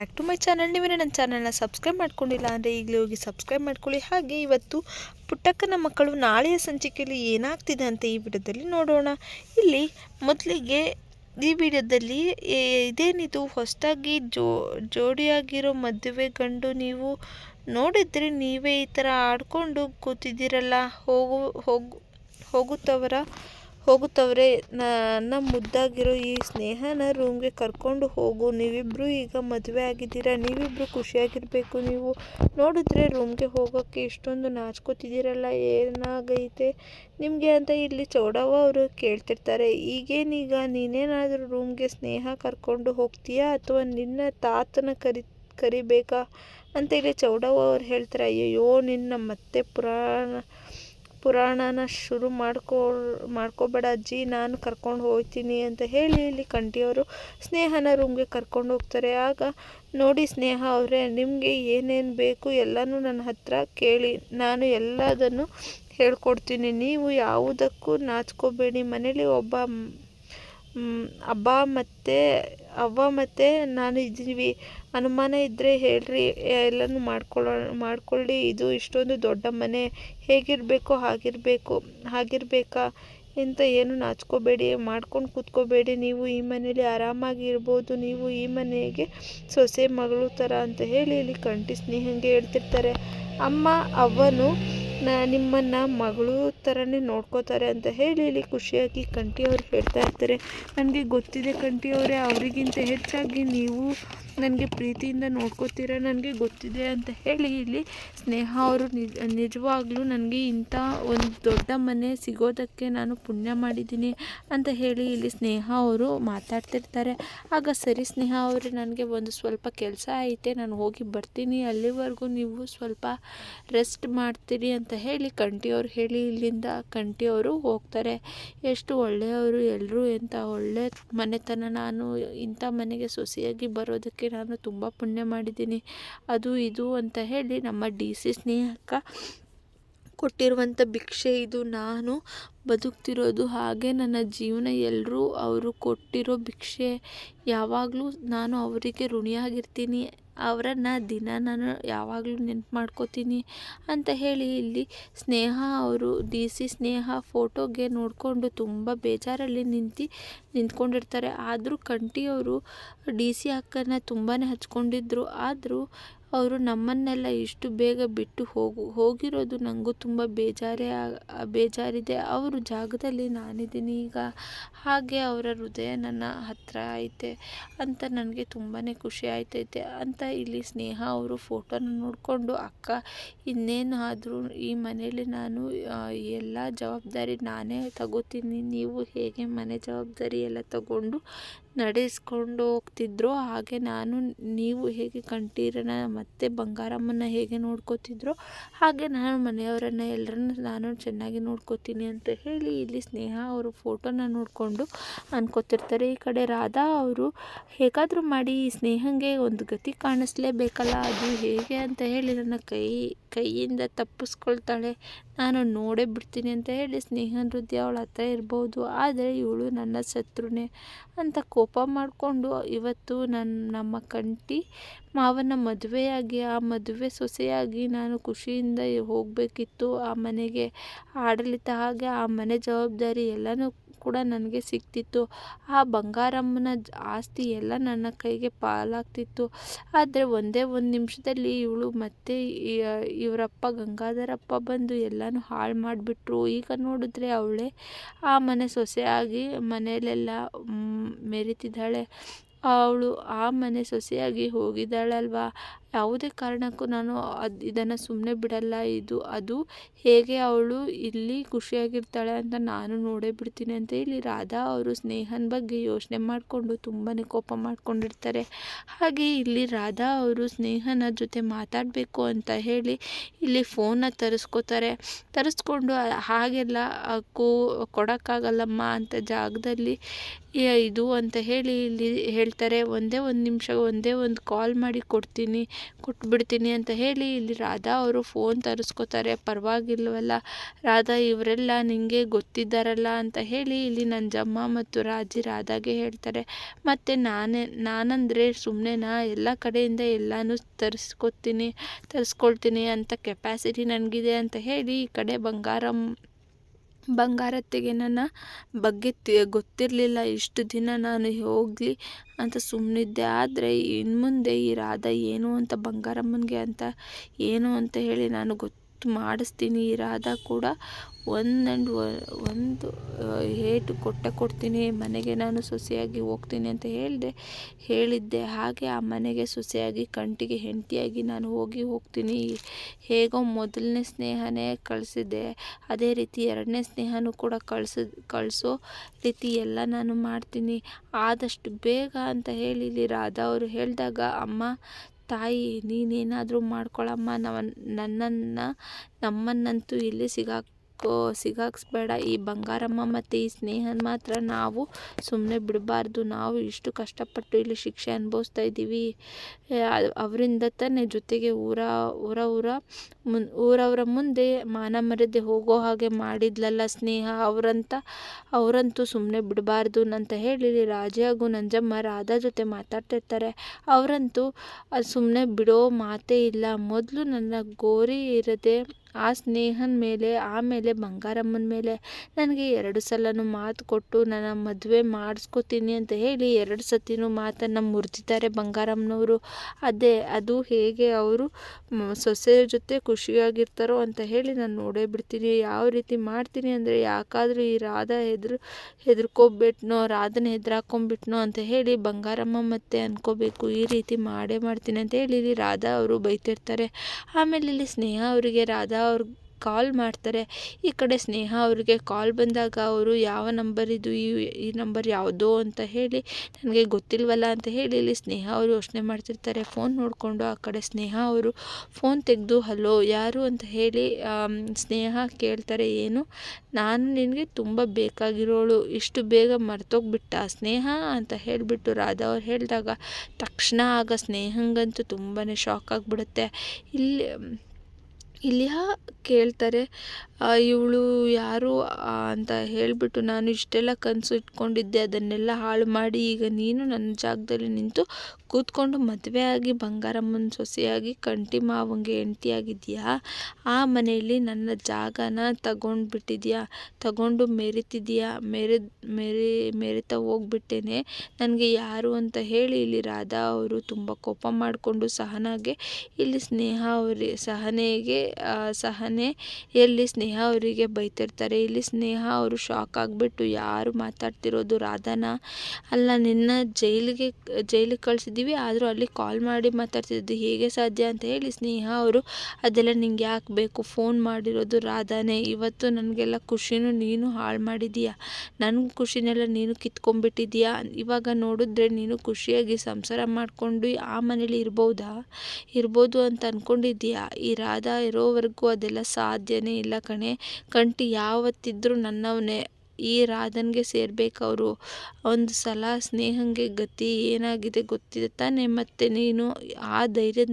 Back to my channel ನೀವೇ ನನ್ನ ಚಾನಲ್ನ ಸಬ್ಸ್ಕ್ರೈಬ್ ಮಾಡ್ಕೊಂಡಿಲ್ಲ ಅಂದರೆ ಈಗಲೇ ಹೋಗಿ ಸಬ್ಸ್ಕ್ರೈಬ್ ಮಾಡ್ಕೊಳ್ಳಿ. ಹಾಗೆ ಇವತ್ತು ಪುಟ್ಟಕ್ಕನ ಮಕ್ಕಳು ನಾಳೆಯ ಸಂಚಿಕೆಯಲ್ಲಿ ಏನಾಗ್ತಿದೆ ಅಂತ ಈ ವಿಡಿಯೋದಲ್ಲಿ ನೋಡೋಣ. ಇಲ್ಲಿ ಮೊದಲಿಗೆ ಈ ವಿಡಿಯೋದಲ್ಲಿ ಇದೇನಿದು? ಹೊಸದಾಗಿ ಜೋ, ಜೋಡಿಯಾಗಿರೋ ಮದುವೆ ಗಂಡು ನೀವು ನೋಡಿದರೆ ನೀವೇ ಈ ಥರ ಆಡ್ಕೊಂಡು ಕೂತಿದ್ದೀರಲ್ಲ? ಹೋಗು ಹೋಗು, ಹೋಗುತ್ತವರ? ಹೋಗುತ್ತವ್ರೆ. ನನ್ನ ಮುದ್ದಾಗಿರೋ ಈ ಸ್ನೇಹನ ರೂಮ್ಗೆ ಕರ್ಕೊಂಡು ಹೋಗು. ನೀವಿಬ್ಬರು ಈಗ ಮದುವೆ ಆಗಿದ್ದೀರಾ? ನೀವಿಬ್ಬರು ಖುಷಿಯಾಗಿರಬೇಕು. ನೀವು ನೋಡಿದ್ರೆ ರೂಮ್ಗೆ ಹೋಗೋಕ್ಕೆ ಇಷ್ಟೊಂದು ನಾಚ್ಕೋತಿದ್ದೀರಲ್ಲ. ಏನಾಗೈತೆ? ನಿಮಗೆ ಅಂತ ಇಲ್ಲಿ ಚೌಡವ್ವ ಅವರು ಕೇಳ್ತಿರ್ತಾರೆ. ಈಗೇನೀಗ ನೀನೇನಾದರೂ ರೂಮ್ಗೆ ಸ್ನೇಹ ಕರ್ಕೊಂಡು ಹೋಗ್ತೀಯಾ? ಅಥವಾ ನಿನ್ನ ತಾತನ ಕರಿ, ಕರಿಬೇಕಾ? ಅಂತ ಇಲ್ಲಿ ಚೌಡವ್ವ ಅವ್ರು ಹೇಳ್ತಾರೆ. ಅಯ್ಯೋ ನಿನ್ನ ಮತ್ತೆ ಪುರಾಣ ಪುರಾಣನ ಶುರು ಮಾಡ್ಕೋ, ಮಾಡ್ಕೋಬೇಡ. ಅಜ್ಜಿ, ನಾನು ಕರ್ಕೊಂಡು ಹೋಗ್ತೀನಿ ಅಂತ ಹೇಳಿ ಇಲ್ಲಿ ಕಂಠಿಯವರು ಸ್ನೇಹನ ರೂಮ್ಗೆ ಕರ್ಕೊಂಡು ಹೋಗ್ತಾರೆ. ಆಗ ನೋಡಿ ಸ್ನೇಹ ಅವರೇ, ನಿಮಗೆ ಏನೇನು ಬೇಕು ಎಲ್ಲನೂ ನನ್ನ ಹತ್ರ ಕೇಳಿ. ನಾನು ಎಲ್ಲದನ್ನು ಹೇಳ್ಕೊಡ್ತೀನಿ. ನೀವು ಯಾವುದಕ್ಕೂ ನಾಚ್ಕೋಬೇಡಿ. ಮನೇಲಿ ಒಬ್ಬ ಹಬ್ಬ ಮತ್ತು ಅವ್ವ ಮತ್ತು ನಾನು ಇದ್ದೀವಿ. ಅನುಮಾನ ಇದ್ದರೆ ಹೇಳ್ರಿ, ಎಲ್ಲನೂ ಮಾಡ್ಕೊಳ್ಳೋ ಮಾಡಿಕೊಳ್ಳಿ. ಇದು ಇಷ್ಟೊಂದು ದೊಡ್ಡ ಮನೆ. ಹೇಗಿರಬೇಕು, ಹಾಗಿರಬೇಕು, ಹಾಗಿರಬೇಕಾ? ಅಂತ ಏನು ನಾಚ್ಕೋಬೇಡಿ, ಮಾಡ್ಕೊಂಡು ಕೂತ್ಕೋಬೇಡಿ. ನೀವು ಈ ಮನೇಲಿ ಆರಾಮಾಗಿ ಇರ್ಬೋದು. ನೀವು ಈ ಮನೆಗೆ ಸೊಸೆ, ಮಗಳು ಥರ ಅಂತ ಹೇಳಿ ಇಲ್ಲಿ ಕಂಠಿ ಸ್ನೇಹಂಗೆ ಹೇಳ್ತಿರ್ತಾರೆ. ಅಮ್ಮ ಅವ್ವನು ನ, ನಿಮ್ಮನ್ನು ಮಗಳು ಥರನೇ ನೋಡ್ಕೋತಾರೆ ಅಂತ ಹೇಳಿ ಇಲ್ಲಿ ಖುಷಿಯಾಗಿ ಕಂಠಿಯವ್ರು ಹೇಳ್ತಾ ಇರ್ತಾರೆ. ನನಗೆ ಗೊತ್ತಿದೆ ಕಂಠಿಯವರೇ ಅವರಿಗಿಂತ ಹೆಚ್ಚಾಗಿ ನೀವು ನನಗೆ ಪ್ರೀತಿಯಿಂದ ನೋಡ್ಕೋತೀರ, ನನಗೆ ಗೊತ್ತಿದೆ ಅಂತ ಹೇಳಿ ಇಲ್ಲಿ ಸ್ನೇಹ ಅವರು ನಿಜ ನಿಜವಾಗ್ಲೂ ನನಗೆ ಇಂಥ ಒಂದು ದೊಡ್ಡ ಮನೆ ಸಿಗೋದಕ್ಕೆ ನಾನು ಪುಣ್ಯ ಮಾಡಿದ್ದೀನಿ ಅಂತ ಹೇಳಿ ಇಲ್ಲಿ ಸ್ನೇಹ ಅವರು ಮಾತಾಡ್ತಿರ್ತಾರೆ. ಆಗ ಸರಿ ಸ್ನೇಹ ಅವರು, ನನಗೆ ಒಂದು ಸ್ವಲ್ಪ ಕೆಲಸ ಐತೆ, ನಾನು ಹೋಗಿ ಬರ್ತೀನಿ, ಅಲ್ಲಿವರೆಗೂ ನೀವು ಸ್ವಲ್ಪ ರೆಸ್ಟ್ ಮಾಡ್ತೀರಿ ಅಂತ ಹೇಳಿ ಕಂಠಿಯವ್ರು ಹೇಳಿ ಇಲ್ಲಿಂದ ಕಂಠಿಯವರು ಹೋಗ್ತಾರೆ. ಎಷ್ಟು ಒಳ್ಳೆಯವರು ಎಲ್ಲರೂ ಎಂಥ ಒಳ್ಳೆ ಮನೆತನ ನಾನು ಇಂಥ ಮನೆಗೆ ಸೊಸೆಯಾಗಿ ಬರೋದಕ್ಕೆ ನಾನು ತುಂಬ ಪುಣ್ಯ ಮಾಡಿದ್ದೀನಿ. ಅದು ಇದು ಅಂತ ಹೇಳಿ ನಮ್ಮ ಡಿ ಸಿ ಸ್ನೇಹಕ್ಕ ಕೊಟ್ಟಿರುವಂಥ ಭಿಕ್ಷೆ ಇದು. ನಾನು ಬದುಕ್ತಿರೋದು ಹಾಗೆ ನನ್ನ ಜೀವನ ಎಲ್ಲರೂ ಅವರು ಕೊಟ್ಟಿರೋ ಭಿಕ್ಷೆ. ಯಾವಾಗಲೂ ನಾನು ಅವರಿಗೆ ಋಣಿಯಾಗಿರ್ತೀನಿ. ಅವರನ್ನು ದಿನ ನಾನು ಯಾವಾಗಲೂ ನೆನಪು ಮಾಡ್ಕೋತೀನಿ ಅಂತ ಹೇಳಿ ಇಲ್ಲಿ ಸ್ನೇಹ ಅವರು ಡಿ ಸಿ ಸ್ನೇಹ ಫೋಟೋಗೆ ನೋಡಿಕೊಂಡು ತುಂಬ ಬೇಜಾರಲ್ಲಿ ನಿಂತು ನಿಂತ್ಕೊಂಡಿರ್ತಾರೆ. ಆದರೂ ಕಂಠಿಯವರು ಡಿ ಸಿ ಅಕ್ಕನ ತುಂಬಾ ಹಚ್ಕೊಂಡಿದ್ರು. ಆದರೂ ಅವರು ನಮ್ಮನ್ನೆಲ್ಲ ಇಷ್ಟು ಬೇಗ ಬಿಟ್ಟು ಹೋಗು, ಹೋಗಿರೋದು ನನಗೂ ತುಂಬ ಬೇಜಾರೇ ಬೇಜಾರಿದೆ. ಅವರು ಜಾಗದಲ್ಲಿ ನಾನಿದ್ದೀನಿ ಈಗ. ಹಾಗೆ ಅವರ ಹೃದಯ ನನ್ನ ಹತ್ತಿರ ಐತೆ ಅಂತ ನನಗೆ ತುಂಬಾ ಖುಷಿ ಆಯ್ತೈತೆ ಅಂತ ಇಲ್ಲಿ ಸ್ನೇಹ ಅವರು ಫೋಟೋನ ನೋಡಿಕೊಂಡು, ಅಕ್ಕ ಇನ್ನೇನು ಆದರೂ ಈ ಮನೇಲಿ ನಾನು ಎಲ್ಲ ಜವಾಬ್ದಾರಿ ನಾನೇ ತಗೋತೀನಿ. ನೀವು ಹೇಗೆ ಮನೆ ಜವಾಬ್ದಾರಿ ಎಲ್ಲ ತಗೊಂಡು ನಡೆಸ್ಕೊಂಡು ಹೋಗ್ತಿದ್ರು, ಹಾಗೆ ನಾನು ನೀವು ಹೇಗೆ ಕಂಠೀರನ ಮತ್ತು ಬಂಗಾರಮ್ಮನ ಹೇಗೆ ನೋಡ್ಕೋತಿದ್ರೋ, ಹಾಗೆ ನಾನು ಮನೆಯವರನ್ನು ಎಲ್ಲರನ್ನು ನಾನು ಚೆನ್ನಾಗಿ ನೋಡ್ಕೋತೀನಿ ಅಂತ ಹೇಳಿ ಇಲ್ಲಿ ಸ್ನೇಹ ಅವರು ಫೋಟೋನ ನೋಡಿಕೊಂಡು ಅನ್ಕೋತಿರ್ತಾರೆ. ಈ ಕಡೆ ರಾಧಾ ಅವರು, ಹೇಗಾದರೂ ಮಾಡಿ, ಸ್ನೇಹಂಗೆ ಒಂದು ಗತಿ ಕಾಣಿಸ್ಲೇಬೇಕಲ್ಲ, ಅದು ಹೇಗೆ? ಅಂತ ಹೇಳಿ ನನ್ನ ಕೈ, ಕೈಯಿಂದ ತಪ್ಪಿಸ್ಕೊಳ್ತಾಳೆ. ನಾನು ನೋಡೇ ಬಿಡ್ತೀನಿ ಅಂತ ಹೇಳಿ ಸ್ನೇಹ ನೃತ್ಯ ಅವಳ ಹತ್ರ ಇರ್ಬೋದು. ಆದರೆ ಇವಳು ನನ್ನ ಶತ್ರುನೇ ಅಂತ ಕೋಪ ಮಾಡಿಕೊಂಡು ಇವತ್ತು ನನ್ನ ನಮ್ಮ ಕಂಟಿ ಮಾವನ ಮದುವೆಯಾಗಿ, ಆ ಮದುವೆ ಸೊಸೆಯಾಗಿ ನಾನು ಖುಷಿಯಿಂದ ಹೋಗಬೇಕಿತ್ತು. ಆ ಮನೆಗೆ ಆಡಳಿತ ಹಾಗೆ ಆ ಮನೆ ಜವಾಬ್ದಾರಿ ಎಲ್ಲನೂ ಕೂಡ ನನಗೆ ಸಿಗ್ತಿತ್ತು. ಆ ಬಂಗಾರಮ್ಮನ ಆಸ್ತಿ ಎಲ್ಲ ನನ್ನ ಕೈಗೆ ಪಾಲಾಗ್ತಿತ್ತು. ಆದರೆ ಒಂದೇ ಒಂದು ನಿಮಿಷದಲ್ಲಿ ಇವಳು ಮತ್ತೆ ಇವರಪ್ಪ ಗಂಗಾಧರಪ್ಪ ಬಂದು ಎಲ್ಲನೂ ಹಾಳು ಮಾಡಿಬಿಟ್ರು. ಈಗ ನೋಡಿದ್ರೆ ಅವಳೇ ಆ ಮನೆ ಸೊಸೆಯಾಗಿ ಮನೆಯಲ್ಲೆಲ್ಲ ಮೆರಿತಿದ್ದಾಳೆ. ಅವಳು ಆ ಮನೆ ಸೊಸೆಯಾಗಿ ಹೋಗಿದ್ದಾಳಲ್ವಾ? ಯಾವುದೇ ಕಾರಣಕ್ಕೂ ನಾನು ಅದು, ಇದನ್ನು ಸುಮ್ಮನೆ ಬಿಡಲ್ಲ, ಇದು, ಅದು ಹೇಗೆ ಅವಳು ಇಲ್ಲಿ ಖುಷಿಯಾಗಿರ್ತಾಳೆ ಅಂತ ನಾನು ನೋಡೇ ಬಿಡ್ತೀನಿ ಅಂತ ಹೇಳಿ ರಾಧಾ ಅವರು ಸ್ನೇಹನ ಬಗ್ಗೆ ಯೋಚನೆ ಮಾಡಿಕೊಂಡು ತುಂಬಾ ಕೋಪ ಮಾಡಿಕೊಂಡಿರ್ತಾರೆ. ಹಾಗೆ ಇಲ್ಲಿ ರಾಧಾ ಅವರು ಸ್ನೇಹನ ಜೊತೆ ಮಾತಾಡಬೇಕು ಅಂತ ಹೇಳಿ ಇಲ್ಲಿ ಫೋನ್ನ ತರಿಸ್ಕೋತಾರೆ. ತರಿಸ್ಕೊಂಡು ಹಾಗೆಲ್ಲ ಕೂ, ಕೊಡೋಕ್ಕಾಗಲ್ಲಮ್ಮ ಅಂತ ಜಾಗದಲ್ಲಿ ಇದು ಅಂತ ಹೇಳಿ ಇಲ್ಲಿ ಹೇಳ್ತಾರೆ. ಒಂದೇ ಒಂದು ನಿಮಿಷ, ಒಂದೇ ಒಂದು ಕಾಲ್ ಮಾಡಿ ಕೊಡ್ತೀನಿ. ಕೊಟ್ಬಿಡ್ತೀನಿ ಅಂತ ಹೇಳಿ ಇಲ್ಲಿ ರಾಧಾ ಅವರು ಫೋನ್ ತರಿಸ್ಕೋತಾರೆ, ಪರವಾಗಿಲ್ವಲ್ಲ ರಾಧಾ ಇವರೆಲ್ಲ ನಿಮಗೆ ಗೊತ್ತಿದ್ದಾರಲ್ಲ ಅಂತ ಹೇಳಿ ಇಲ್ಲಿ ನಂಜಮ್ಮ ಮತ್ತು ರಾಜಿ ರಾಧಾಗೆ ಹೇಳ್ತಾರೆ. ಮತ್ತು ನಾನೇ, ನಾನಂದರೆ ಸುಮ್ಮನೆನಾ ಎಲ್ಲ ಕಡೆಯಿಂದ ಎಲ್ಲನೂ ತರಿಸ್ಕೊತೀನಿ, ತರಿಸ್ಕೊಳ್ತೀನಿ ಅಂತ ಕೆಪ್ಯಾಸಿಟಿ ನನಗಿದೆ ಅಂತ ಹೇಳಿ ಈ ಕಡೆ ಬಂಗಾರಂ ನನ್ನ ಬಗ್ಗೆ ಗೊತ್ತಿರಲಿಲ್ಲ. ಇಷ್ಟು ದಿನ ನಾನು ಹೋಗಲಿ ಅಂತ ಸುಮ್ಮನಿದ್ದೆ ಆದರೆ ಇನ್ನು ಮುಂದೆ ಈ ರಾಧ ಏನು ಅಂತ ಬಂಗಾರಮ್ಮನಿಗೆ ಅಂತ ಏನು ಅಂತ ಹೇಳಿ ನಾನು ಗೊತ್ತು ಮಾಡಿಸ್ತೀನಿ, ರಾಧಾ ಕೂಡ ಒಂದಂಡ್ ಒಂದು ಏಟು ಕೊಟ್ಟೆ ಕೊಡ್ತೀನಿ, ಮನೆಗೆ ನಾನು ಸೊಸೆಯಾಗಿ ಹೋಗ್ತೀನಿ ಅಂತ ಹೇಳಿದೆ, ಹೇಳಿದ್ದೆ. ಹಾಗೆ ಆ ಮನೆಗೆ ಸೊಸೆಯಾಗಿ, ಕಂಟಿಗೆ ಹೆಂಡತಿಯಾಗಿ ನಾನು ಹೋಗಿ ಹೋಗ್ತೀನಿ. ಹೇಗೋ ಮೊದಲನೇ ಸ್ನೇಹನೇ ಕಳಿಸಿದ್ದೆ. ಅದೇ ರೀತಿ ಎರಡನೇ ಸ್ನೇಹನೂ ಕೂಡ ಕಳ್ಸಿ, ಕಳಿಸೋ ರೀತಿ ಎಲ್ಲ ನಾನು ಮಾಡ್ತೀನಿ. ಆದಷ್ಟು ಬೇಗ ಅಂತ ಹೇಳಿ ರಾಧಾ ಅವರು ಹೇಳಿದಾಗ, ಅಮ್ಮ ತಾಯಿ ನೀನೇನಾದರೂ ಮಾಡ್ಕೊಳಮ್ಮ. ನಾವು ನನ್ನನ್ನು ನಮ್ಮನ್ನಂತೂ ಇಲ್ಲಿ ಸಿಗಾಕ್ ಸಿಗಾಕ್ಸ್ಬೇಡ. ಈ ಬಂಗಾರಮ್ಮ ಮತ್ತು ಈ ಸ್ನೇಹನ ಮಾತ್ರ ನಾವು ಸುಮ್ಮನೆ ಬಿಡಬಾರ್ದು. ನಾವು ಇಷ್ಟು ಕಷ್ಟಪಟ್ಟು ಇಲ್ಲಿ ಶಿಕ್ಷೆ ಅನುಭವಿಸ್ತಾ ಇದ್ದೀವಿ. ಅವರಿಂದ ತಾನೇ ಜೊತೆಗೆ ಊರ ಊರ ಊರ ಮುನ್, ಊರವರ ಮುಂದೆ ಮಾನ ಮರ್ಯಾದೆ ಹೋಗೋ ಹಾಗೆ ಮಾಡಿದ್ಲಲ್ಲ ಸ್ನೇಹ ಅವರಂತ. ಅವರಂತೂ ಸುಮ್ಮನೆ ಬಿಡಬಾರ್ದು ಅಂತ ಹೇಳಿ ರಾಜ ಹಾಗೂ ನಂಜಮ್ಮ ರಾಧಾ ಜೊತೆ ಮಾತಾಡ್ತಿರ್ತಾರೆ ಅವರಂತೂ ಸುಮ್ಮನೆ ಬಿಡೋ ಮಾತೇ ಇಲ್ಲ. ಮೊದಲು ನನ್ನ ಗೋರಿ ಇರದೆ ಆ ಸ್ನೇಹನ ಮೇಲೆ ಆಮೇಲೆ ಬಂಗಾರಮ್ಮನ ಮೇಲೆ ನನಗೆ ಎರಡು ಸಲನೂ ಮಾತು ಕೊಟ್ಟು ನನ್ನ ಮದುವೆ ಮಾಡಿಸ್ಕೋತೀನಿ ಅಂತ ಹೇಳಿ ಎರಡು ಸತಿನೂ ಮಾತನ್ನು ಮುರಿದಿದ್ದಾರೆ ಬಂಗಾರಮ್ಮನವರು. ಅದೇ, ಅದು ಹೇಗೆ ಅವರು ಸೊಸೆಯ ಜೊತೆ ಖುಷಿಯಾಗಿರ್ತಾರೋ ಅಂತ ಹೇಳಿ ನಾನು ನೋಡೇ ಬಿಡ್ತೀನಿ. ಯಾವ ರೀತಿ ಮಾಡ್ತೀನಿ ಅಂದರೆ ಯಾಕಾದರೂ ಈ ರಾಧಾ ಹೆದ್ರು, ಹೆದರ್ಕೊಬಿಟ್ನೋ, ರಾಧನ ಹೆದ್ರಾಕೊಂಬಿಟ್ನೋ ಅಂತ ಹೇಳಿ ಬಂಗಾರಮ್ಮ ಮತ್ತೆ ಅನ್ಕೋಬೇಕು, ಈ ರೀತಿ ಮಾಡೇ ಮಾಡ್ತೀನಿ ಅಂತ ಹೇಳಿ ಇಲ್ಲಿ ರಾಧಾ ಅವರು ಬೈತಿರ್ತಾರೆ. ಆಮೇಲೆ ಇಲ್ಲಿ ಸ್ನೇಹ ಅವರಿಗೆ, ರಾಧಾ ಅವ್ರು ಕಾಲ್ ಮಾಡ್ತಾರೆ. ಈ ಕಡೆ ಸ್ನೇಹ ಅವರಿಗೆ ಕಾಲ್ ಬಂದಾಗ ಅವರು, ಯಾವ ನಂಬರ್ ಇದು? ಈ ಈ ನಂಬರ್ ಯಾವುದೋ? ಅಂತ ಹೇಳಿ, ನನಗೆ ಗೊತ್ತಿಲ್ವಲ್ಲ? ಅಂತ ಹೇಳಿ, ಇಲ್ಲಿ ಸ್ನೇಹ ಅವರು ಯೋಚನೆ ಮಾಡ್ತಿರ್ತಾರೆ. ಫೋನ್ ನೋಡಿಕೊಂಡು ಆ ಕಡೆ ಸ್ನೇಹ ಅವರು ಫೋನ್ ತೆಗೆದು, ಹಲೋ, ಯಾರು? ಅಂತ ಹೇಳಿ ಸ್ನೇಹ ಕೇಳ್ತಾರೆ, ಏನು? ನಾನು ನಿನಗೆ ತುಂಬ ಬೇಕಾಗಿರೋಳು. ಇಷ್ಟು ಬೇಗ ಮರ್ತೋಗ್ಬಿಟ್ಟ ಸ್ನೇಹ? ಅಂತ ಹೇಳಿಬಿಟ್ಟು ರಾಧಾ ಅವ್ರು ಹೇಳಿದಾಗ, ತಕ್ಷಣ ಆಗ ಸ್ನೇಹಂಗಂತೂ ತುಂಬಾ ಶಾಕ್ ಆಗಿಬಿಡುತ್ತೆ. ಇಲ್ಲಿ ಇಲ್ಲಿ ಕೇಳ್ತಾರೆ ಇವಳು ಯಾರು ಅಂತ ಹೇಳಿಬಿಟ್ಟು ನಾನು ಇಷ್ಟೆಲ್ಲ ಕನಸು ಇಟ್ಕೊಂಡಿದ್ದೆ, ಅದನ್ನೆಲ್ಲ ಹಾಳು ಮಾಡಿ, ಈಗ ನೀನು ನನ್ನ ಜಾಗದಲ್ಲಿ ನಿಂತು ಕೂತ್ಕೊಂಡು ಮದುವೆ ಆಗಿ ಬಂಗಾರಮ್ಮನ ಸೊಸೆಯಾಗಿ ಕಂಟಿ ಮಾವಂಗೆ ಹೆಂಡ್ತಿಯಾಗಿದ್ಯಾ ಆ ಮನೆಯಲ್ಲಿ ನನ್ನ ಜಾಗನ ತಗೊಂಡ್ಬಿಟ್ಟಿದ್ಯಾ ತಗೊಂಡು ಮೆರಿತಿದ್ಯಾ ಮೆರೆ, ಮೆರಿ, ಮೆರಿತಾ ಹೋಗ್ಬಿಟ್ಟೇನೆ? ನನಗೆ ಯಾರು ಅಂತ ಹೇಳಿ ಇಲ್ಲಿ ರಾಧಾ ಅವರು ತುಂಬ ಕೋಪ ಮಾಡಿಕೊಂಡು ಸಹನಾಗೆ, ಇಲ್ಲಿ ಸ್ನೇಹ ಅವರಿ, ಸಹನೆಗೆ ಸಹನೆ ಎಲ್ಲಿ ಸ್ನೇಹ ಅವರಿಗೆ ಬೈತಿರ್ತಾರೆ. ಇಲ್ಲಿ ಸ್ನೇಹ ಅವರು ಶಾಕ್ ಆಗಿಬಿಟ್ಟು ಯಾರು ಮಾತಾಡ್ತಿರೋದು ರಾಧಾನ? ಅಲ್ಲ, ನಿನ್ನ ಜೈಲಿಗೆ ಜೈಲಿಗೆ ಕಳಿಸಿದ್ದೀವಿ ಆದರೂ ಅಲ್ಲಿ ಕಾಲ್ ಮಾಡಿ ಮಾತಾಡ್ತಿದ್ದು ಹೇಗೆ ಸಾಧ್ಯ ಅಂತ ಹೇಳಿ ಸ್ನೇಹ ಅವರು ಅದೆಲ್ಲ ನಿಂಗೆ ಯಾಕೆ ಬೇಕು? ಫೋನ್ ಮಾಡಿರೋದು ರಾಧಾನೇ. ಇವತ್ತು ನನಗೆಲ್ಲ ಖುಷಿನೂ ನೀನು ಹಾಳು ಮಾಡಿದೀಯಾ ನನ್ನ ಖುಷಿನೆಲ್ಲ ನೀನು ಕಿತ್ಕೊಂಡ್ಬಿಟ್ಟಿದೀಯಾ ಇವಾಗ ನೋಡಿದ್ರೆ ನೀನು ಖುಷಿಯಾಗಿ ಸಂಸಾರ ಮಾಡಿಕೊಂಡು ಆ ಮನೇಲಿ ಇರ್ಬೋದಾ? ಇರ್ಬೋದು ಅಂತ ಅಂದ್ಕೊಂಡಿದ್ದೀಯಾ ಈ ರಾಧಾ ಇರೋವರೆಗೂ ಅದೆಲ್ಲ ಸಾಧ್ಯನೇ ಇಲ್ಲ ಕಣೆ. ಕಂಟಿ ಯಾವತ್ತಿದ್ರೂ ನನ್ನವನೇ. ಈ ರಾಧನ್ಗೆ ಸೇರ್ಬೇಕು ಅವರು. ಒಂದು ಸಲ ಸ್ನೇಹಂಗೆ ಗತಿ ಏನಾಗಿದೆ ಗೊತ್ತಿದೆ ತಾನೆ? ಮತ್ತೆ ನೀನು ಆ ಧೈರ್ಯ,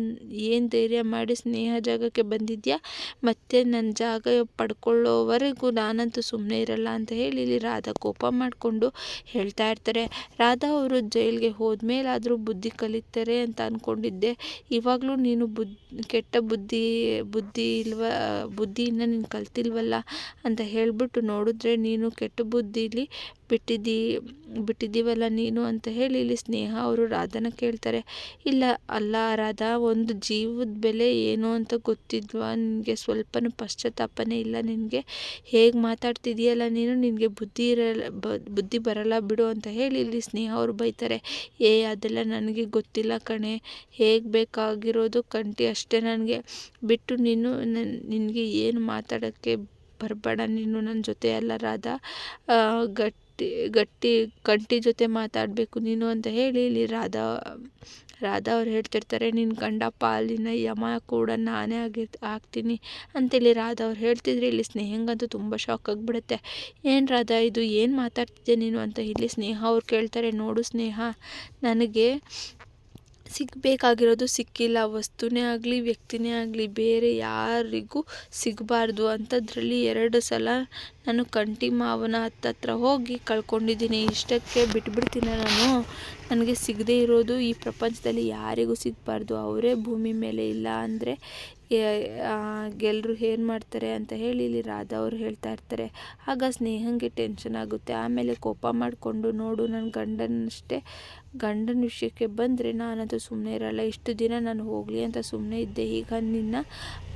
ಏನು ಧೈರ್ಯ ಮಾಡಿ ಸ್ನೇಹ ಜಾಗಕ್ಕೆ ಬಂದಿದ್ಯಾ? ಮತ್ತೆ ನನ್ನ ಜಾಗ ಪಡ್ಕೊಳ್ಳೋವರೆಗೂ ನಾನಂತೂ ಸುಮ್ಮನೆ ಇರಲ್ಲ ಅಂತ ಹೇಳಿ ಇಲ್ಲಿ ರಾಧಾ ಕೋಪ ಮಾಡಿಕೊಂಡು ಹೇಳ್ತಾ ಇರ್ತಾರೆ. ರಾಧಾ ಅವರು ಜೈಲಿಗೆ ಹೋದ್ಮೇಲಾದರೂ ಬುದ್ಧಿ ಕಲಿತಾರೆ ಅಂತ ಅಂದ್ಕೊಂಡಿದ್ದೆ ಇವಾಗಲೂ ನೀನು ಬುದ್ಧಿ ಕೆಟ್ಟ ಬುದ್ಧಿ ಬುದ್ಧಿ ಇಲ್ವ, ಬುದ್ಧಿಯಿಂದ ನೀನು ಕಲ್ತಿಲ್ವಲ್ಲ ಅಂತ ಹೇಳಿಬಿಟ್ಟು ನೋಡಿದ್ರೆ ನೀನು ಕೆಟ್ಟ ಬುದ್ಧಿಲಿ ಬಿಟ್ಟಿದ್ದೀ, ಬಿಟ್ಟಿದ್ದೀವಲ್ಲ ನೀನು ಅಂತ ಹೇಳಿ ಇಲ್ಲಿ ಸ್ನೇಹ ಅವರು ರಾಧಾನ ಕೇಳ್ತಾರೆ. ಇಲ್ಲ, ಅಲ್ಲ ರಾಧಾ ಒಂದು ಜೀವದ ಬೆಲೆ ಏನು ಅಂತ ಗೊತ್ತಿದ್ವಾ? ನಿನಗೆ ಸ್ವಲ್ಪನೂ ಪಶ್ಚಾತ್ತಾಪನೇ ಇಲ್ಲ ನಿನಗೆ? ಹೇಗೆ ಮಾತಾಡ್ತಿದೀಯಲ್ಲ ನೀನು? ನಿನಗೆ ಬುದ್ಧಿ ಇರಲ್ಲ ಬುದ್ಧಿ ಬರಲ್ಲ ಬಿಡು ಅಂತ ಹೇಳಿ ಇಲ್ಲಿ ಸ್ನೇಹ ಅವರು ಬೈತಾರೆ. ಏ, ಅದೆಲ್ಲ ನನಗೆ ಗೊತ್ತಿಲ್ಲ ಕಣೆ. ಹೇಗೆ ಬೇಕಾಗಿರೋದು ಕಂಟಿ ಅಷ್ಟೇ ನನಗೆ. ಬಿಟ್ಟು ನೀನು, ನಿನಗೆ ಏನು ಮಾತಾಡೋಕ್ಕೆ ಬರಬೇಡ, ನೀನು ನನ್ನ ಜೊತೆ ಎಲ್ಲ ರಾಧಾ ಗಟ್ಟಿ ಗಟ್ಟಿ ಕಂಟಿ ಜೊತೆ ಮಾತಾಡಬೇಕು, ನೀನು ಅಂತ ಹೇಳಿ ಇಲ್ಲಿ ರಾಧಾ ರಾಧಾ ಅವ್ರು ಹೇಳ್ತಿರ್ತಾರೆ ನಿನ್ನ ಗಂಡ ಪಾಲಿನ ಯಮ ಕೂಡ ನಾನೇ ಆಗಿ, ಆಗ್ತೀನಿ ಅಂತೇಳಿ ರಾಧಾ ಅವ್ರು ಹೇಳ್ತಿದ್ರೆ ಇಲ್ಲಿ ಸ್ನೇಹಂಗಂತೂ ತುಂಬ ಶಾಕ್ ಆಗಿಬಿಡುತ್ತೆ. ಏನು ರಾಧಾ ಇದು, ಏನು ಮಾತಾಡ್ತಿದ್ದೆ ನೀನು? ಅಂತ ಇಲ್ಲಿ ಸ್ನೇಹ ಅವ್ರು ಕೇಳ್ತಾರೆ. ನೋಡು ಸ್ನೇಹ, ನನಗೆ ಸಿಗಬೇಕಾಗಿರೋದು ಸಿಕ್ಕಿಲ್ಲ, ವಸ್ತುನೇ ಆಗಲಿ, ವ್ಯಕ್ತಿನೇ ಆಗಲಿ, ಬೇರೆ ಯಾರಿಗೂ ಸಿಗಬಾರ್ದು ಅಂಥದ್ರಲ್ಲಿ ಎರಡು ಸಲ ನಾನು ಕಂಟಿ ಮಾವನ ಹತ್ತತ್ರ ಹೋಗಿ ಕಳ್ಕೊಂಡಿದ್ದೀನಿ. ಇಷ್ಟಕ್ಕೆ ಬಿಟ್ಬಿಡ್ತೀನ ನಾನು. ನನಗೆ ಸಿಗದೇ ಇರೋದು ಈ ಪ್ರಪಂಚದಲ್ಲಿ ಯಾರಿಗೂ ಸಿಗಬಾರ್ದು. ಅವರೇ ಭೂಮಿ ಮೇಲೆ ಇಲ್ಲ ಅಂದರೆ ಗೆಲ್ಲರು ಏನು ಮಾಡ್ತಾರೆ ಅಂತ ಹೇಳಿ ಇಲ್ಲಿ ರಾಧಾ ಅವರು ಹೇಳ್ತಾ ಇರ್ತಾರೆ. ಆಗ ಸ್ನೇಹಂಗೆ ಟೆನ್ಷನ್ ಆಗುತ್ತೆ. ಆಮೇಲೆ ಕೋಪ ಮಾಡಿಕೊಂಡು, ನೋಡು ನನ್ನ ಗಂಡನಷ್ಟೇ, ಗಂಡನ ವಿಷಯಕ್ಕೆ ಬಂದರೆ ನಾನಂತೂ ಸುಮ್ಮನೆ ಇರಲ್ಲ. ಇಷ್ಟು ದಿನ ನಾನು ಹೋಗಲಿ ಅಂತ ಸುಮ್ಮನೆ ಇದ್ದೆ. ಈಗ ನಿನ್ನ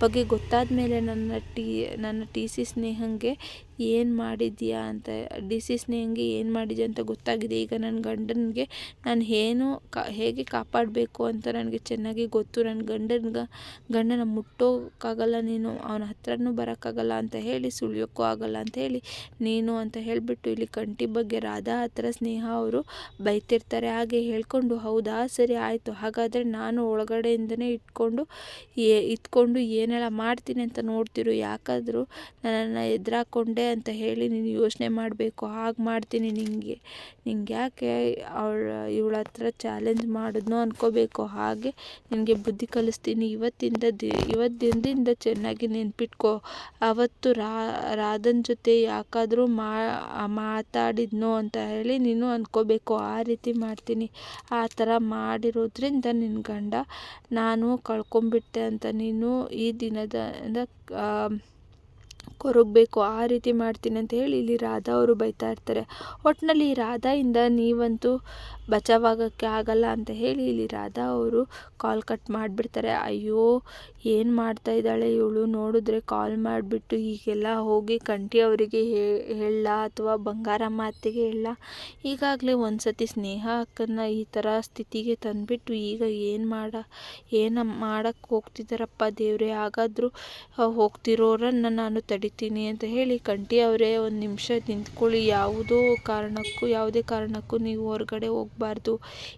ಬಗ್ಗೆ ಗೊತ್ತಾದ ಮೇಲೆ ನನ್ನ ಟಿ ನನ್ನ ಟಿ ಸಿ ಸ್ನೇಹಂಗೆ ಏನು ಮಾಡಿದ್ಯಾ ಅಂತ ಡಿಸೀಸ್ನ ಹೆಂಗೆ ಏನು ಮಾಡಿದ್ಯಾ ಅಂತ ಗೊತ್ತಾಗಿದೆ. ಈಗ ನನ್ನ ಗಂಡನಿಗೆ ನಾನು ಏನು ಕಾ, ಹೇಗೆ ಕಾಪಾಡಬೇಕು ಅಂತ ನನಗೆ ಚೆನ್ನಾಗಿ ಗೊತ್ತು. ನನ್ನ ಗಂಡನಿಗೆ, ಗಂಡನ ಮುಟ್ಟೋಕ್ಕಾಗಲ್ಲ ನೀನು, ಅವನ ಹತ್ರನೂ ಬರೋಕ್ಕಾಗಲ್ಲ ಅಂತ ಹೇಳಿ, ಸುಳಿಯೋಕ್ಕೂ ಆಗಲ್ಲ ಅಂತ ಹೇಳಿ, ನೀನು ಅಂತ ಹೇಳಿಬಿಟ್ಟು ಇಲ್ಲಿ ಕಂಠಿ ಬಗ್ಗೆ ರಾಧಾ ಹತ್ರ ಸ್ನೇಹ ಅವರು ಬೈತಿರ್ತಾರೆ. ಹಾಗೆ ಹೇಳ್ಕೊಂಡು, ಹೌದಾ, ಸರಿ ಆಯಿತು. ಹಾಗಾದರೆ ನಾನು ಒಳಗಡೆಯಿಂದನೇ ಇಟ್ಕೊಂಡು, ಎ, ಇಟ್ಕೊಂಡು ಏನೆಲ್ಲ ಮಾಡ್ತೀನಿ ಅಂತ ನೋಡ್ತಿರು. ಯಾಕಾದರೂ ನನ್ನನ್ನು ಎದುರಾಕೊಂಡೆ ಅಂತ ಹೇಳಿ ನೀನು ಯೋಚನೆ ಮಾಡಬೇಕು, ಹಾಗೆ ಮಾಡ್ತೀನಿ ನಿನಗೆ ನಿಂಗೆ ಯಾಕೆ ಅವಳ, ಇವಳ ಹತ್ರ ಚಾಲೆಂಜ್ ಮಾಡಿದ್ನೋ ಅಂದ್ಕೋಬೇಕು ಹಾಗೆ ನಿನಗೆ ಬುದ್ಧಿ ಕಲಿಸ್ತೀನಿ. ಇವತ್ತಿಂದ ದಿ ಇವತ್ತು ದಿನದಿಂದ ಚೆನ್ನಾಗಿ ನೆನ್ಪಿಟ್ಕೋ. ಅವತ್ತು ರಾಧನ್ ಜೊತೆ ಯಾಕಾದರೂ ಮಾತಾಡಿದ್ನೋ ಅಂತ ಹೇಳಿ ನೀನು ಅಂದ್ಕೋಬೇಕು ಆ ರೀತಿ ಮಾಡ್ತೀನಿ. ಆ ಥರ ಮಾಡಿರೋದ್ರಿಂದ ನಿನ್ನ ಗಂಡ ನಾನು ಕಳ್ಕೊಂಬಿಟ್ಟೆ ಅಂತ ನೀನು ಈ ದಿನದ ಕೊರಗಬೇಕು, ಆ ರೀತಿ ಮಾಡ್ತೀನಿ ಅಂತ ಹೇಳಿ ಇಲ್ಲಿ ರಾಧಾ ಅವರು ಬೈತಾ ಇರ್ತಾರೆ. ಒಟ್ಟಿನಲ್ಲಿ ರಾಧಾಯಿಂದ ನೀವಂತೂ ಬಚಾವಾಗೋಕ್ಕೆ ಆಗಲ್ಲ ಅಂತ ಹೇಳಿ ಇಲ್ಲಿ ರಾಧಾ ಅವರು ಕಾಲ್ ಕಟ್ ಮಾಡಿಬಿಡ್ತಾರೆ. ಅಯ್ಯೋ, ಏನು ಮಾಡ್ತಾ ಇದ್ದಾಳೆ ಇವಳು? ನೋಡಿದ್ರೆ ಕಾಲ್ ಮಾಡಿಬಿಟ್ಟು ಈಗೆಲ್ಲ ಹೋಗಿ ಕಂಠಿ ಅವರಿಗೆ ಹೇಳ ಅಥವಾ ಬಂಗಾರ ಮಾತಿಗೆ ಹೇಳ. ಈಗಾಗಲೇ ಒಂದು ಸತಿ ಸ್ನೇಹ ಅಕ್ಕನ ಈ ಥರ ಸ್ಥಿತಿಗೆ ತಂದುಬಿಟ್ಟು ಈಗ ಏನು ಮಾಡ, ಏನು ಮಾಡೋಕ್ಕೆ ಹೋಗ್ತಿದ್ದಾರಪ್ಪ ದೇವರೇ? ಹಾಗಾದರೂ ಹೋಗ್ತಿರೋರನ್ನು ನಾನು ತಡಿತೀನಿ ಅಂತ ಹೇಳಿ ಕಂಠಿ ಅವರೇ ಒಂದು ನಿಮಿಷ ನಿಂತ್ಕೊಳ್ಳಿ. ಯಾವುದೋ ಕಾರಣಕ್ಕೂ, ಯಾವುದೇ ಕಾರಣಕ್ಕೂ ನೀವು ಹೊರಗಡೆ ಹೋಗಿ ಹೋಗಬಾರ್ದು.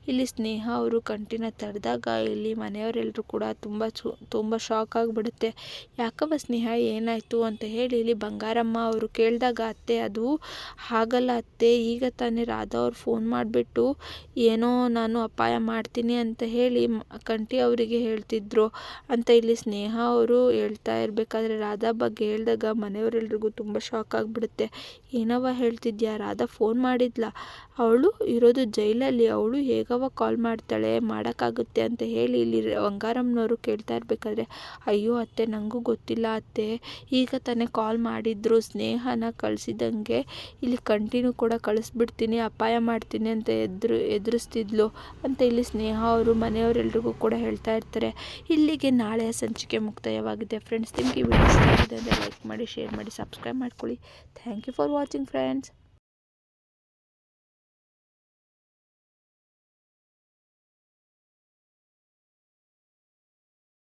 ಇಲ್ಲಿ ಸ್ನೇಹ ಅವರು ಕಂಠಿನ ತಡೆದಾಗ ಇಲ್ಲಿ ಮನೆಯವರೆಲ್ಲರೂ ಕೂಡ ತುಂಬ ಚು ತುಂಬ ಶಾಕ್ ಆಗಿಬಿಡುತ್ತೆ. ಯಾಕಮ್ಮ ಸ್ನೇಹ, ಏನಾಯಿತು ಅಂತ ಹೇಳಿ ಇಲ್ಲಿ ಬಂಗಾರಮ್ಮ ಅವರು ಕೇಳಿದಾಗ, ಅತ್ತೆ, ಅದು ಹಾಗಲ್ಲ ಅತ್ತೆ, ಈಗ ತಾನೇ ರಾಧಾ ಅವ್ರು ಫೋನ್ ಮಾಡಿಬಿಟ್ಟು ಏನೋ ನಾನು ಅಪಾಯ ಮಾಡ್ತೀನಿ ಅಂತ ಹೇಳಿ ಕಂಠಿ ಅವರಿಗೆ ಹೇಳ್ತಿದ್ರು. ಅಂತ ಇಲ್ಲಿ ಸ್ನೇಹ ಅವರು ಹೇಳ್ತಾ ಇರಬೇಕಾದ್ರೆ ರಾಧಾ ಬಗ್ಗೆ ಹೇಳಿದಾಗ ಮನೆಯವರೆಲ್ರಿಗೂ ತುಂಬ ಶಾಕ್ ಆಗಿಬಿಡುತ್ತೆ. ಏನವ ಹೇಳ್ತಿದ್ಯಾ? ರಾಧಾ ಫೋನ್ ಮಾಡಿದ್ಲ? ಅವಳು ಇರೋದು ಜೈಲಲ್ಲಿ. ಅವಳು ಹೇಗವ ಕಾಲ್ ಮಾಡ್ತಾಳೆ? ಮಾಡೋಕ್ಕಾಗುತ್ತೆ ಅಂತ ಹೇಳಿ ಇಲ್ಲಿ ಬಂಗಾರಮ್ಮನವರು ಕೇಳ್ತಾ ಇರಬೇಕಾದ್ರೆ, ಅಯ್ಯೋ ಅತ್ತೆ ನನಗೂ ಗೊತ್ತಿಲ್ಲ ಅತ್ತೆ. ಈಗ ತಾನೇ ಕಾಲ್ ಮಾಡಿದ್ರು, ಸ್ನೇಹನ ಕಳಿಸಿದಂಗೆ ಇಲ್ಲಿ ಕಂಟಿನ್ಯೂ ಕೂಡ ಕಳಿಸ್ಬಿಡ್ತೀನಿ, ಅಪಾಯ ಮಾಡ್ತೀನಿ ಅಂತ ಎದುರು, ಎದುರಿಸ್ತಿದ್ಲು ಅಂತ ಇಲ್ಲಿ ಸ್ನೇಹ ಅವರು ಮನೆಯವರೆಲ್ರಿಗೂ ಕೂಡ ಹೇಳ್ತಾ ಇರ್ತಾರೆ. ಇಲ್ಲಿಗೆ ನಾಳೆ ಸಂಚಿಕೆ ಮುಕ್ತಾಯವಾಗಿದೆ. ಫ್ರೆಂಡ್ಸ್ ನಿಮಗೆ ವಿಡಿಯೋ ಇಷ್ಟ ಆಗಿದೆ ಲೈಕ್ ಮಾಡಿ ಶೇರ್ ಮಾಡಿ ಸಬ್ಸ್ಕ್ರೈಬ್ ಮಾಡ್ಕೊಳ್ಳಿ. Thank you for watching friends